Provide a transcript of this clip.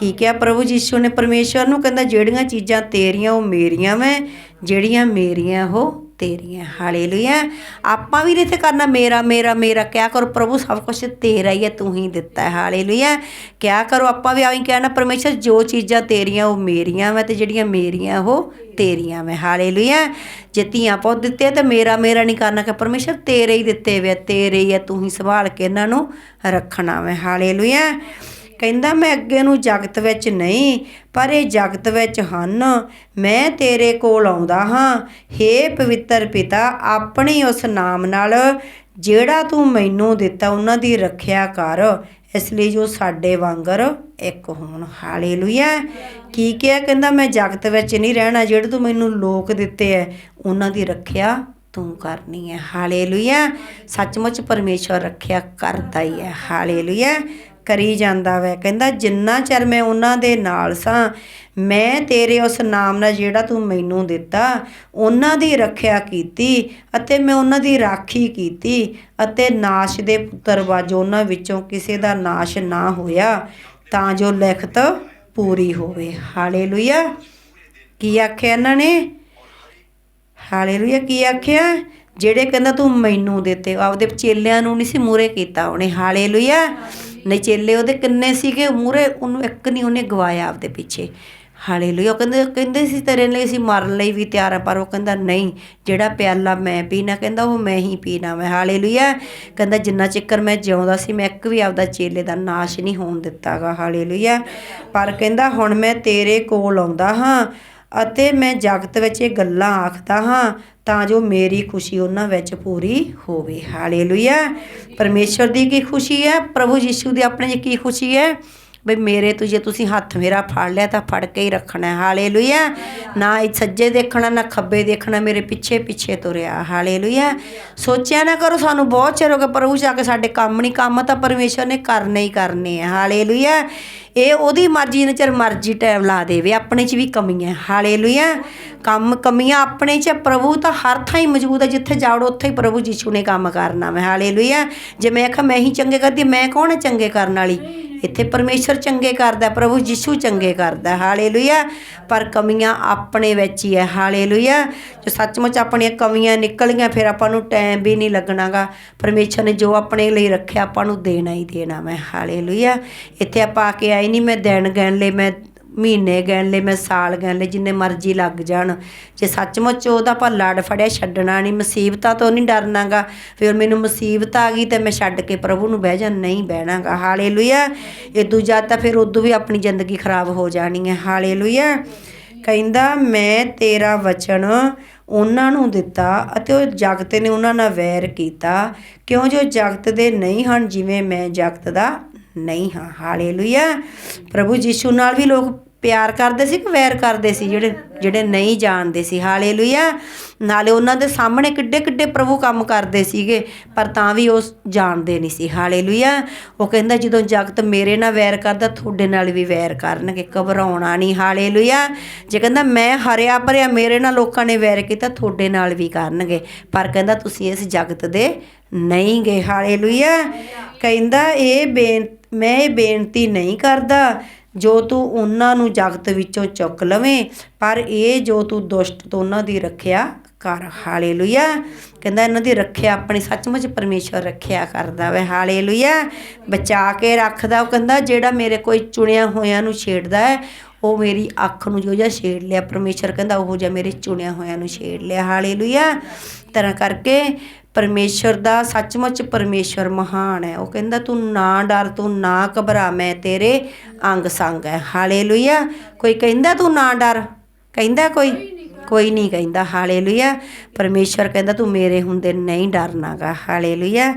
ਕੀ ਕਿਹਾ? ਪ੍ਰਭੂ ਯੀਸ਼ੂ ਨੇ ਪਰਮੇਸ਼ਵਰ ਨੂੰ ਕਹਿੰਦਾ, ਜਿਹੜੀਆਂ ਚੀਜ਼ਾਂ ਤੇਰੀਆਂ, ਉਹ ਮੇਰੀਆਂ ਮੈਂ ਜਿਹੜੀਆਂ ਮੇਰੀਆਂ, ਉਹ ਤੇਰੀਆਂ। ਹਾਲੇਲੂਇਆ। ਆਪਾਂ ਵੀ ਨਹੀਂ ਤੇ ਕਰਨਾ ਮੇਰਾ ਮੇਰਾ ਮੇਰਾ। ਕਿਆ ਕਰੋ? ਪ੍ਰਭੂ ਸਭ ਕੁਝ ਤੇਰਾ ਹੀ ਹੈ, ਤੂੰ ਹੀ ਦਿੱਤਾ ਹੈ। ਹਾਲੇਲੂਇਆ। ਕਿਆ ਕਰੋ? ਆਪਾਂ ਵੀ ਆਵੇਂ ਕਹਿਣਾ ਪਰਮੇਸ਼ਰ ਜੋ ਚੀਜ਼ਾਂ ਤੇਰੀਆਂ, ਉਹ ਮੇਰੀਆਂ ਮੈਂ ਤੇ ਜਿਹੜੀਆਂ ਮੇਰੀਆਂ, ਉਹ ਤੇਰੀਆਂ ਮੈਂ ਹਾਲੇਲੂਇਆ। ਜੇ ਧੀਆਂ ਪੁੱਤ ਦਿੱਤੇ ਆ ਤੇ ਮੇਰਾ ਮੇਰਾ ਨਹੀਂ ਕਰਨਾ ਕਿ ਪਰਮੇਸ਼ਰ ਤੇਰੇ ਹੀ ਦਿੱਤੇ ਵੇ, ਤੇਰੇ ਹੀ ਆ ਤੂੰ ਹੀ ਸੰਭਾਲ ਕੇ ਇਹਨਾਂ ਨੂੰ ਰੱਖਣਾ ਮੈਂ ਹਾਲੇਲੂਇਆ। ਕਹਿੰਦਾ, ਮੈਂ ਅੱਗੇ ਨੂੰ ਜਗਤ ਵਿੱਚ ਨਹੀਂ, ਪਰ ਇਹ ਜਗਤ ਵਿੱਚ ਹਨ। ਮੈਂ ਤੇਰੇ ਕੋਲ ਆਉਂਦਾ ਹਾਂ। हे ਪਵਿੱਤਰ ਪਿਤਾ, ਆਪਣੇ ਉਸ ਨਾਮ ਨਾਲ ਜਿਹੜਾ ਤੂੰ ਮੈਨੂੰ ਦਿੱਤਾ, ਉਹਨਾਂ ਦੀ ਰੱਖਿਆ ਕਰ। ਇਸ ਲਈ ਜੋ ਸਾਡੇ ਵਾਂਗਰ ਇੱਕ ਹੋਣ। ਹਾਲੇਲੂਇਆ। ਕੀ ਕਿਹਾ? ਕਹਿੰਦਾ, ਮੈਂ ਜਗਤ ਵਿੱਚ ਨਹੀਂ ਰਹਿਣਾ, ਜਿਹੜੇ ਤੂੰ ਮੈਨੂੰ ਲੋਕ ਦਿੱਤੇ ਐ, ਉਹਨਾਂ ਦੀ ਰੱਖਿਆ ਤੂੰ ਕਰਨੀ ਹੈ ਹਾਲੇਲੂਇਆ। ਸੱਚਮੁੱਚ ਪਰਮੇਸ਼ਵਰ ਰੱਖਿਆ ਕਰਦਾ ਹੀ ਹੈ ਹਾਲੇਲੂਇਆ। ਕਰੀ ਜਾਂਦਾ ਵੈ। ਕਹਿੰਦਾ, ਜਿੰਨਾ ਚਿਰ ਮੈਂ ਉਹਨਾਂ ਦੇ ਨਾਲ ਸਾਂ, ਮੈਂ ਤੇਰੇ ਉਸ ਨਾਮ ਨਾਲ ਜਿਹੜਾ ਤੂੰ ਮੈਨੂੰ ਦਿੱਤਾ, ਉਹਨਾਂ ਦੀ ਰੱਖਿਆ ਕੀਤੀ ਅਤੇ ਮੈਂ ਉਹਨਾਂ ਦੀ ਰਾਖੀ ਕੀਤੀ ਅਤੇ ਨਾਸ਼ ਦੇ ਪੁੱਤਰ ਵਾਜੋ ਉਹਨਾਂ ਵਿੱਚੋਂ ਕਿਸੇ ਦਾ ਨਾਸ਼ ਨਾ ਹੋਇਆ, ਤਾਂ ਜੋ ਲਿਖਤ ਪੂਰੀ ਹੋਵੇ। ਹਾਲੇਲੂਇਆ। ਕੀ ਆਖਿਆ ਇਹਨਾਂ ਨੇ? ਹਾਲੇਲੂਇਆ, ਕੀ ਆਖਿਆ? ਜਿਹੜੇ ਕਹਿੰਦਾ, ਤੂੰ ਮੈਨੂੰ ਦਿੱਤੇ। ਆਪਦੇ ਚੇਲਿਆਂ ਨੂੰ ਨਹੀਂ ਸੀ ਮੂਰੇ ਕੀਤਾ ਉਹਨੇ। ਹਾਲੇਲੂਇਆ। ਨਹੀਂ ਚੇਲੇ ਉਹਦੇ ਕਿੰਨੇ ਸੀਗੇ ਮੂਰੇ ਉਹਨੂੰ ਇੱਕ ਨਹੀਂ, ਉਹਨੇ ਗਵਾਇਆ ਆਪਦੇ ਪਿੱਛੇ। ਹਾਲੇਲੂਇਆ, ਉਹ ਕਹਿੰਦੇ ਕਹਿੰਦੇ ਸੀ ਤੇਰੇ ਲਈ ਅਸੀਂ ਮਰਨ ਲਈ ਵੀ ਤਿਆਰ ਆ, ਪਰ ਉਹ ਕਹਿੰਦਾ, ਨਹੀਂ, ਜਿਹੜਾ ਪਿਆਲਾ ਮੈਂ ਪੀਣਾ, ਕਹਿੰਦਾ, ਉਹ ਮੈਂ ਹੀ ਪੀਣਾ ਮੈਂ ਹਾਲੇਲੂਇਆ, ਕਹਿੰਦਾ, ਜਿੰਨਾ ਚਿਕਰ ਮੈਂ ਜਿਉਂਦਾ ਸੀ, ਮੈਂ ਇੱਕ ਵੀ ਆਪਦਾ ਚੇਲੇ ਦਾ ਨਾਸ਼ ਨਹੀਂ ਹੋਣ ਦਿੱਤਾਗਾ। ਹਾਲੇਲੂਇਆ, ਪਰ ਕਹਿੰਦਾ, ਹੁਣ ਮੈਂ ਤੇਰੇ ਕੋਲ ਆਉਂਦਾ ਹਾਂ ਅਤੇ ਮੈਂ ਜਗਤ ਵਿੱਚ ਇਹ ਗੱਲਾਂ ਆਖਦਾ ਹਾਂ ਤਾਂ ਜੋ ਮੇਰੀ ਖੁਸ਼ੀ ਉਹਨਾਂ ਵਿੱਚ ਪੂਰੀ ਹੋਵੇ। ਹਾਲੇਲੂਇਆ ਪਰਮੇਸ਼ਵਰ ਦੀ ਕੀ ਖੁਸ਼ੀ ਹੈ? ਪ੍ਰਭੂ ਯੀਸ਼ੂ ਦੀ ਆਪਣੇ 'ਚ ਕੀ ਖੁਸ਼ੀ ਹੈ? ਬਈ ਮੇਰੇ ਤੋਂ ਜੇ ਤੁਸੀਂ ਹੱਥ ਮੇਰਾ ਫੜ ਲਿਆ ਤਾਂ ਫੜ ਕੇ ਹੀ ਰੱਖਣਾ ਹੈ। ਹਾਲੇਲੂਇਆ। ਨਾ ਇਹ ਸੱਜੇ ਦੇਖਣਾ, ਨਾ ਖੱਬੇ ਦੇਖਣਾ, ਮੇਰੇ ਪਿੱਛੇ ਪਿੱਛੇ ਤੁਰਿਆ। ਹਾਲੇਲੂਇਆ। ਸੋਚਿਆ ਨਾ ਕਰੋ, ਸਾਨੂੰ ਬਹੁਤ ਚਿਰ ਹੋ ਗਿਆ ਪ੍ਰਭੂ ਜਾ ਕੇ ਸਾਡੇ ਕੰਮ ਨਹੀਂ, ਕੰਮ ਤਾਂ ਪਰਮੇਸ਼ਵਰ ਨੇ ਕਰਨੇ ਹੀ ਕਰਨੇ ਆ। ਹਾਲੇਲੂਇਆ। ਇਹ ਉਹਦੀ ਮਰਜ਼ੀ ਨੇ ਚਿਰ ਮਰਜ਼ੀ ਟਾਈਮ ਲਾ ਦੇਵੇ। ਆਪਣੇ 'ਚ ਵੀ ਕਮੀਆਂ ਹਾਲੇਲੂਇਆ। ਕੰਮ ਕਮੀਆਂ ਆਪਣੇ 'ਚ ਪ੍ਰਭੂ ਤਾਂ ਹਰ ਥਾਂ ਹੀ ਮੌਜੂਦ ਹੈ। ਜਿੱਥੇ ਜਾੜੋ ਉੱਥੇ ਹੀ ਪ੍ਰਭੂ ਯੀਸ਼ੂ ਨੇ ਕੰਮ ਕਰਨਾ ਮੈਂ ਹਾਲੇਲੂਇਆ। ਜੇ ਮੈਂ ਆਖਾਂ, ਮੈਂ ਹੀ ਚੰਗੇ ਕਰਦੀ, ਮੈਂ ਕੌਣ ਹੈ ਚੰਗੇ ਕਰਨ ਵਾਲੀ? ਇੱਥੇ ਪਰਮੇਸ਼ਰ ਚੰਗੇ ਕਰਦਾ, ਪ੍ਰਭੂ ਯਿਸੂ ਚੰਗੇ ਕਰਦਾ, ਹਾਲੇਲੂਇਆ। ਪਰ ਕਮੀਆਂ ਆਪਣੇ ਵਿੱਚ ਹੀ ਹੈ, ਹਾਲੇਲੂਇਆ। ਜੋ ਸੱਚਮੁੱਚ ਆਪਣੀਆਂ ਕਮੀਆਂ ਨਿਕਲ ਗਈਆਂ ਫਿਰ ਆਪਾਂ ਨੂੰ ਟਾਈਮ ਵੀ ਨਹੀਂ ਲੱਗਣਾਗਾ। ਪਰਮੇਸ਼ਰ ਨੇ ਜੋ ਆਪਣੇ ਲਈ ਰੱਖਿਆ, ਆਪਾਂ ਨੂੰ ਦੇਣਾ ਹੀ ਦੇਣਾ ਮੈਂ ਹਾਲੇਲੂਇਆ। ਇੱਥੇ ਆਪਾਂ ਆ ਕੇ ਆਏ ਨਹੀਂ ਮੈਂ ਦੇਣ ਗਿਣ ਲਈ, ਮੈਂ ਮਹੀਨੇ ਗਿਣ ਲਏ, ਮੈਂ ਸਾਲ ਗਿਣ ਲਏ, ਜਿੰਨੇ ਮਰਜ਼ੀ ਲੱਗ ਜਾਣ। ਜੇ ਸੱਚਮੁੱਚ ਉਹਦਾ ਆਪਾਂ ਲੜ ਫੜਿਆ, ਛੱਡਣਾ ਨਹੀਂ, ਮੁਸੀਬਤਾਂ ਤੋਂ ਨਹੀਂ ਡਰਨਾਗਾ। ਫਿਰ ਮੈਨੂੰ ਮੁਸੀਬਤ ਆ ਗਈ ਤੇ ਮੈਂ ਛੱਡ ਕੇ ਪ੍ਰਭੂ ਨੂੰ ਬਹਿ ਜਾ, ਨਹੀਂ ਬਹਿਣਾਗਾ। ਹਾਲੇਲੂਇਆ। ਇਹ ਦੂਜਾ ਤਾਂ ਫਿਰ ਉਦੋਂ ਵੀ ਆਪਣੀ ਜ਼ਿੰਦਗੀ ਖਰਾਬ ਹੋ ਜਾਣੀ ਹੈ। ਹਾਲੇਲੂਇਆ। ਕਹਿੰਦਾ, ਮੈਂ ਤੇਰਾ ਵਚਨ ਉਹਨਾਂ ਨੂੰ ਦਿੱਤਾ ਅਤੇ ਉਹ ਜਗਤ ਨੇ ਉਹਨਾਂ ਨਾਲ ਵੈਰ ਕੀਤਾ। ਕਿਉਂ ਜੋ ਜਗਤ ਦੇ ਨਹੀਂ ਹਨ, ਜਿਵੇਂ ਮੈਂ ਜਗਤ ਦਾ ਨਹੀਂ ਹਾਂ, ਹਾਲੇਲੂਇਆ। ਪ੍ਰਭੂ ਯੀਸ਼ੂ ਨਾਲ ਵੀ ਲੋਕ ਪਿਆਰ ਕਰਦੇ ਸੀ ਕਿ ਵੈਰ ਕਰਦੇ ਸੀ, ਜਿਹੜੇ ਜਿਹੜੇ ਨਹੀਂ ਜਾਣਦੇ ਸੀ। ਹਾਲੇਲੂਇਆ। ਨਾਲੇ ਉਹਨਾਂ ਦੇ ਸਾਹਮਣੇ ਕਿੱਡੇ ਕਿੱਡੇ ਪ੍ਰਭੂ ਕੰਮ ਕਰਦੇ ਸੀਗੇ, ਪਰ ਤਾਂ ਵੀ ਉਹ ਜਾਣਦੇ ਨਹੀਂ ਸੀ। ਹਾਲੇਲੂਇਆ। ਉਹ ਕਹਿੰਦਾ, ਜਦੋਂ ਜਗਤ ਮੇਰੇ ਨਾਲ ਵੈਰ ਕਰਦਾ, ਤੁਹਾਡੇ ਨਾਲ ਵੀ ਵੈਰ ਕਰਨਗੇ। ਘਬਰਾਉਣਾ ਨਹੀਂ। ਹਾਲੇਲੂਇਆ। ਜੇ ਕਹਿੰਦਾ, ਮੈਂ ਹਰਿਆ ਭਰਿਆ ਮੇਰੇ ਨਾਲ ਲੋਕਾਂ ਨੇ ਵੈਰ ਕੀਤਾ, ਤੁਹਾਡੇ ਨਾਲ ਵੀ ਕਰਨਗੇ। ਪਰ ਕਹਿੰਦਾ, ਤੁਸੀਂ ਇਸ ਜਗਤ ਦੇ ਨਹੀਂ ਗਏ। ਹਾਲੇਲੂਇਆ। ਕਹਿੰਦਾ, ਇਹ ਬੇਨ ਮੈਂ ਇਹ ਬੇਨਤੀ ਨਹੀਂ ਕਰਦਾ ਜੋ ਤੂੰ ਉਹਨਾਂ ਨੂੰ ਜਗਤ ਵਿੱਚੋਂ ਚੁੱਕ ਲਵੇਂ, ਪਰ ਇਹ ਜੋ ਤੂੰ ਦੁਸ਼ਟ ਤੋਂ ਉਹਨਾਂ ਦੀ ਰੱਖਿਆ ਕਰ, ਹਾਲੇਲੂਇਆ। ਕਹਿੰਦਾ ਇਹਨਾਂ ਦੀ ਰੱਖਿਆ ਆਪਣੀ ਸੱਚਮੁੱਚ ਪਰਮੇਸ਼ਵਰ ਰੱਖਿਆ ਕਰਦਾ ਵੇ, ਹਾਲੇਲੂਇਆ। ਬਚਾ ਕੇ ਰੱਖਦਾ ਉਹ, ਕਹਿੰਦਾ ਜਿਹੜਾ ਮੇਰੇ ਕੋਈ ਚੁਣਿਆ ਹੋਇਆਂ ਨੂੰ ਛੇੜਦਾ ਹੈ, ਉਹ ਮੇਰੀ ਅੱਖ ਨੂੰ ਜੋ ਜਿਹਾ ਛੇੜ ਲਿਆ। ਪਰਮੇਸ਼ਰ ਕਹਿੰਦਾ ਉਹ ਜਿਹਾ ਮੇਰੇ ਚੁਣਿਆ ਹੋਇਆਂ ਨੂੰ ਛੇੜ ਲਿਆ, ਹਾਲੇਲੂਇਆ। ਤਰ੍ਹਾਂ ਕਰਕੇ ਪਰਮੇਸ਼ਰ ਦਾ ਸੱਚਮੁੱਚ ਪਰਮੇਸ਼ਰ ਮਹਾਨ ਹੈ। ਉਹ ਕਹਿੰਦਾ, ਤੂੰ ਨਾ ਡਰ, ਤੂੰ ਨਾ ਘਬਰਾ, ਮੈਂ ਤੇਰੇ ਅੰਗ ਸੰਗ ਹੈ। ਹਾਲੇਲੂਇਆ। ਕੋਈ ਕਹਿੰਦਾ ਤੂੰ ਨਾ ਡਰ? ਕਹਿੰਦਾ ਕੋਈ? ਕੋਈ ਨਹੀਂ ਕਹਿੰਦਾ ਹਾਲੇਲੂਇਆ। ਪਰਮੇਸ਼ਰ ਕਹਿੰਦਾ ਤੂੰ ਮੇਰੇ ਹੁੰਦੇ ਨਹੀਂ ਡਰਨਾਗਾ। ਹਾਲੇਲੂਇਆ।